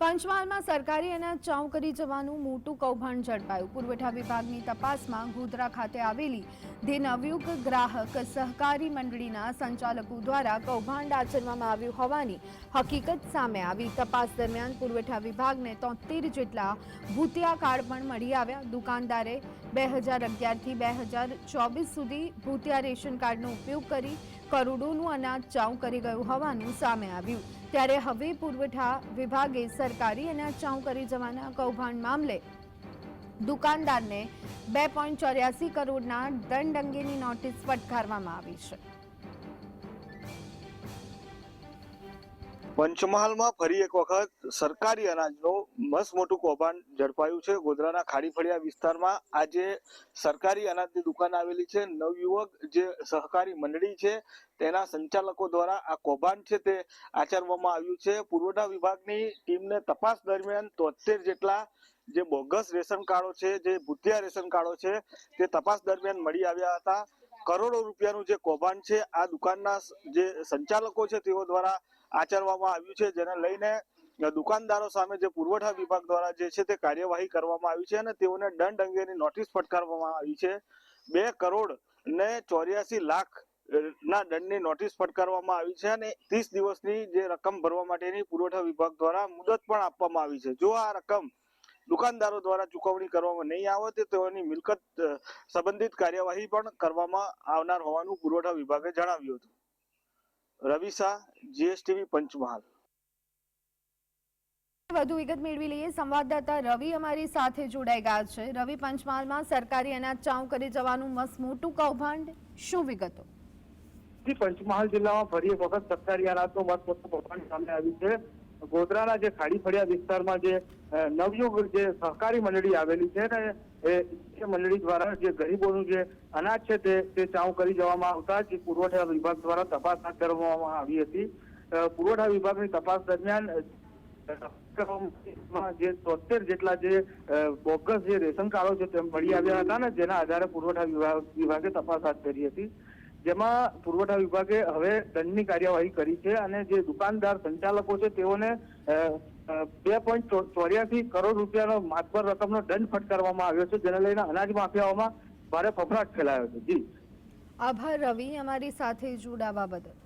પંચમહાલમાં સરકારી અનાજ ચાઉ કરી જવાનું મોટું કૌભાંડ ઝડપાયું. પુરવઠા વિભાગની તપાસમાં ગોધરા ખાતે આવેલી ધી નવયુગ ગ્રાહક સહકારી મંડળીના સંચાલકો દ્વારા કૌભાંડ આચરવામાં આવ્યું હોવાની હકીકત સામે આવી. તપાસ દરમિયાન પુરવઠા વિભાગને તોતેર જેટલા ભૂતિયા કાર્ડ પણ મળી આવ્યા. દુકાનદારે બે હજાર અગિયારથી બે હજાર ચોવીસ સુધી ભૂતિયા રેશન કાર્ડનો ઉપયોગ કરી કરોડોનું અનાજ ચાઉ કરી ગયું હોવાનું સામે આવ્યું. ત્યારે હવે પુરવઠા વિભાગે સરકારી અનાજ ચાઉ કરી જવાના કૌભાંડ મામલે દુકાનદારને બે પોઈન્ટ ચોર્યાસી કરોડના દંડ અંગેની નોટિસ ફટકારવામાં આવી છે. પંચમહાલમાં ફરી એક વખત સરકારી અનાજનું મસ્ત મોટું કૌભાંડ ઝડપાયું છે. ગોધરાના ખાડીફળિયા વિસ્તારમાં આજે સરકારી અનાજની દુકાન આવેલી છે. નવયુવક જે સહકારી મંડળી છે, તેના સંચાલકો દ્વારા આ કૌભાંડ છે તે આચરવામાં આવ્યું છે. પુરવઠા વિભાગની ટીમને તપાસ દરમિયાન તોતેર જેટલા જે બોગસ રેશન કાર્ડો છે, જે ભૂતિયા રેશન કાર્ડો છે, તે તપાસ દરમિયાન મળી આવ્યા હતા. કરોડો રૂપિયાનું જે કૌભાંડ છે, આ દુકાનના જે સંચાલકો છે, તેઓ દ્વારા આચરવામાં આવ્યું છે. જેને લઈને દુકાનદારો સામે જે પુરવઠા વિભાગ દ્વારા જે છે તે કાર્યવાહી કરવામાં આવી છે અને તેઓને દંડ અંગેની નોટિસ ફટકારવામાં આવી છે. બે કરોડ ને ચોર્યાસી લાખ ના દંડની નોટિસ ફટકારવામાં આવી છે અને ત્રીસ દિવસની જે રકમ ભરવા માટેની પુરવઠા વિભાગ દ્વારા મુદત પણ આપવામાં આવી છે. જો આ રકમ દુકાનદારો દ્વારા ચૂકવણી કરવામાં નહીં આવે તો તેઓની મિલકત સંબંધિત કાર્યવાહી પણ કરવામાં આવનાર હોવાનું પુરવઠા વિભાગે જણાવ્યું હતું. રવિ શાહ, જીએસટીવી પંચમહાલ. વધુ વિગત મેળવી લઈએ. સંવાદદાતા રવિ અમારી સાથે જોડાઈ ગયા છે. રવિ પંચમહાલમાં સરકારી અનાજ ચાઉ કરી જવાનું મસ્ત મોટું કૌભાંડ. શું વિગતો? પંચમહાલ જિલ્લામાં ફરી એક વખત સરકારી અનાજનું મસ્ત મોટું કૌભાંડ સામે આવ્યું છે. ગોધરાના જે ખાડી ફળિયા વિસ્તારમાં જે નવયુગ જે સહકારી મંડળી આવેલી છે ને, એ મંડળી દ્વારા જે ગરીબોનું જે અનાજ છે તે ચાઉ કરી જવામાં આવતા જે પુરવઠા વિભાગ દ્વારા તપાસ હાથ ધરવામાં આવી હતી. પુરવઠા વિભાગની તપાસ દરમિયાન જે તોતેર જેટલા જે બોગસ જે રેશન કાર્ડો છે તેમ મળી આવ્યા હતા ને જેના આધારે પુરવઠા વિભાગ તપાસ હાથ ધરી હતી. જેમાં પુરવઠા વિભાગે હવે દંડની કાર્યવાહી કરી છે અને જે દુકાનદાર સંચાલકો છે તેઓને બે પોઈન્ટ ચોર્યાસી કરોડ રૂપિયાનો માતબર રકમનો દંડ ફટકારવામાં આવ્યો છે, જેને લઈને અનાજ માફિયાઓમાં ભારે ફફડાટ ફેલાયો છે. જી. આભાર રવિ અમારી સાથે જોડાવા બદલ.